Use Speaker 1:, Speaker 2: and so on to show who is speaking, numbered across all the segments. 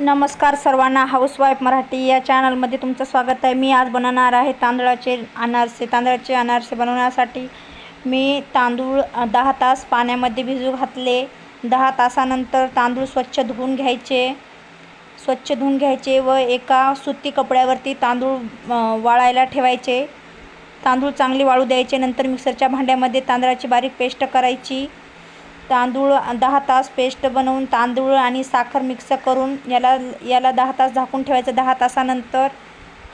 Speaker 1: नमस्कार सर्वांना हाऊसवाईफ मराठी या चॅनलमध्ये तुमचं स्वागत आहे. मी आज बनवणार आहे तांदळाचे अनारसे तांदळाचे अनारसे बनवण्यासाठी मी तांदूळ दहा तास पाण्यामध्ये भिजू घातले. दहा तासानंतर तांदूळ स्वच्छ धुवून घ्यायचे. स्वच्छ धुवून घ्यायचे व एका सुती कपड्यावरती तांदूळ वाळायला ठेवायचे. तांदूळ चांगले वाळू द्यायचे. नंतर मिक्सरच्या भांड्यामध्ये तांदळाची बारीक पेस्ट करायची. तांदूळ दहा तास पेस्ट बनवून तांदूळ आणि साखर मिक्स करून याला याला दहा तास झाकून ठेवायचं. दहा तासानंतर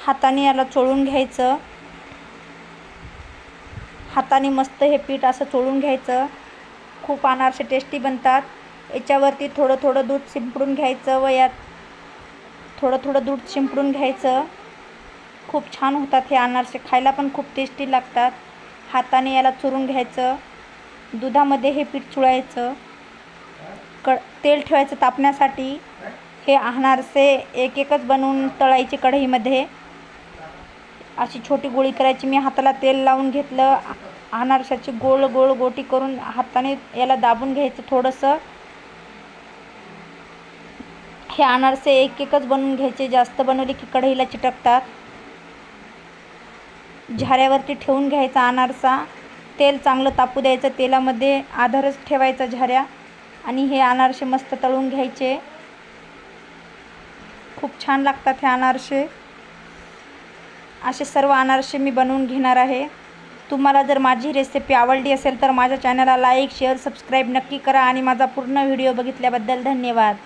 Speaker 1: हाताने याला चोळून घ्यायचं. हाताने मस्त हे पीठ असं चोळून घ्यायचं. खूप अनारसे टेस्टी बनतात. याच्यावरती थोडं थोडं दूध शिंपडून घ्यायचं. व यात थोडं थोडं दूध शिंपडून घ्यायचं. खूप छान होतात हे अनारसे. खायला पण खूप टेस्टी लागतात. हाताने याला चुरून घ्यायचं. दुधामध्ये हे पीठ चुळायचं क तेल ठेवायचं तापण्यासाठी. हे अनारसे एक एकच बनवून तळायचे कढईमध्ये. अशी छोटी गोळी करायची. मी हाताला तेल लावून घेतलं. अनारशाची गोळ गोळ गोटी करून हाताने याला दाबून घ्यायचं थोडंसं. हे अनारसे एक एकच बनवून घ्यायचे. जास्त बनवले की कढईला चिटकतात. झाऱ्यावरती ठेवून घ्यायचा अनारसा. तेल चांगलं तापू द्यायचं तेलामध्ये आधारच ठेवायचा झाऱ्या आणि हे अनारसे मस्त तळून घ्यायचे. खूप छान लागतात हे अनारसे. असे सर्व अनारसे मी बनवून घेणार आहे. तुम्हाला जर माझी रेसिपी आवडली असेल तर माझ्या चॅनलला लाईक शेअर सबस्क्राईब नक्की करा आणि माझा पूर्ण व्हिडिओ बघितल्याबद्दल धन्यवाद.